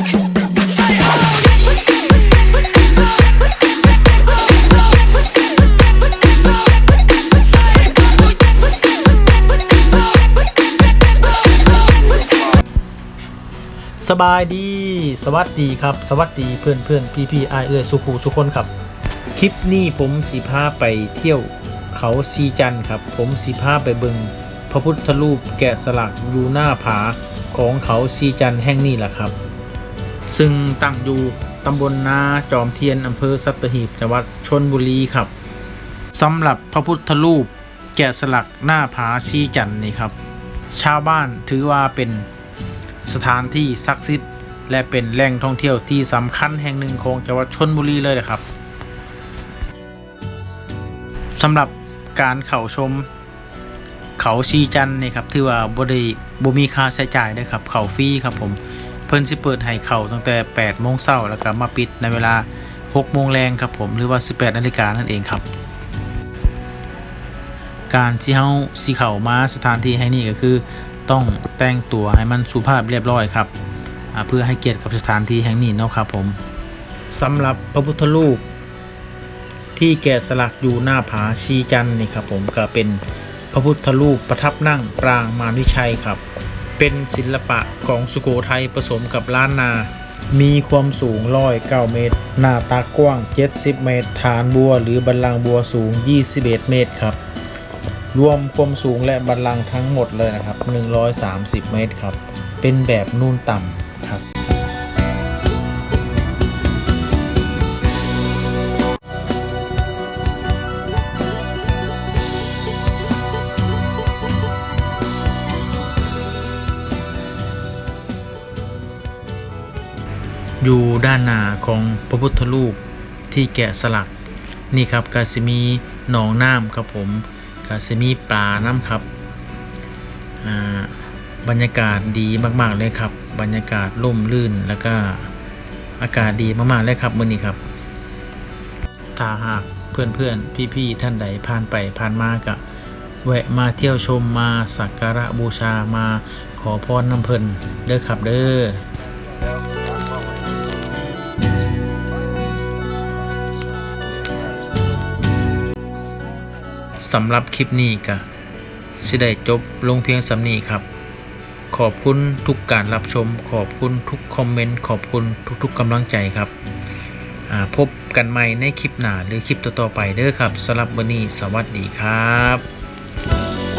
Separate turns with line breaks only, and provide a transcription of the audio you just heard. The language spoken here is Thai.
สบายดี สวัสดีครับ สวัสดีเพื่อนเพื่อนพี่พี่ไอายเอื้อยสุขูสุคนครับ คลิปนี้ผมสีพาไปเที่ยวเขาซีจันครับ ผมสีพาไปเบิงพระพุทธรูปแกะสลักอยู่หน้าผาของเขาซีจันแห่งนี้แหละครับ ซึ่งตั้งอยู่ตำบลนาจอมเทียนอำเภอสัตหีบจังหวัดชนบุรีครับสำหรับพระพุทธรูปแกะสลักหน้าผาซีจันนี่ครับ ชาวบ้านถือว่าเป็นสถานที่ศักดิ์สิทธิ์และเป็นแหล่งท่องเที่ยวที่สำคัญแห่งหนึ่งของจังหวัดชนบุรีเลยนะครับสำหรับการเข้าชมเขาชีจันนี่ครับถือว่าบ่ได้บ่มีค่าใช้จ่ายนะครับ เขาฟรีครับผม เพิ่นสิเปิดให้เข้าตั้งแต่8โมงเช้าแล้วก็มาปิดในเวลา6โมงแรงครับผมหรือว่า 18นาฬิกานั่นเองครับ การที่เฮาสิเข้ามาสถานที่แห่งนี้ก็คือ ต้องแต่งตัวให้มันสุภาพเรียบร้อยครับเพื่อให้เกียรติกับสถานที่แห่งนี้เนาะครับผมสำหรับพระพุทธรูปที่แกะสลักอยู่หน้าผาชีจันนี่ครับผมก็เป็นพระพุทธรูปประทับนั่งปรางมารวิชัยครับ เป็นศิลปะของสุโขทัยผสมกับล้านนา มีความสูงร้อยเก้าเมตร หน้าตากว้าง 70 เมตร ฐานบัวหรือบันลังบัวสูง 21 เมตรครับ รวมความสูงและบันลังทั้งหมดเลยนะครับ 130 เมตรครับ เป็นแบบนูนต่ำ อยู่ด้านหน้าของพระพุทธรูปที่แกะสลักนี่ครับกาสิมีหนองน้ำครับผมกาสิมีปลาน้ำครับบรรยากาศดีมากๆเลยครับ บรรยากาศร่มรื่นแล้วก็อากาศดีมากๆเลยครับมื่อนี้ครับถ้าหากเพื่อนๆพี่ๆท่านใดผ่านไปผ่านมาก็แวะมาเที่ยวชมมาสักการะบูชามาขอพรน้ำเพลินเด้อครับเด้อ สำหรับคลิปนี้ก็สิได้จบลงเพียงสำนีครับ ขอบคุณทุกการรับชม ขอบคุณทุกคอมเมนต์ขอบคุณทุกๆกำลังใจครับพบกันใหม่ในคลิปหน้าหรือคลิปต่อๆไปเด้อครับสำหรับวันนี้สวัสดีครับ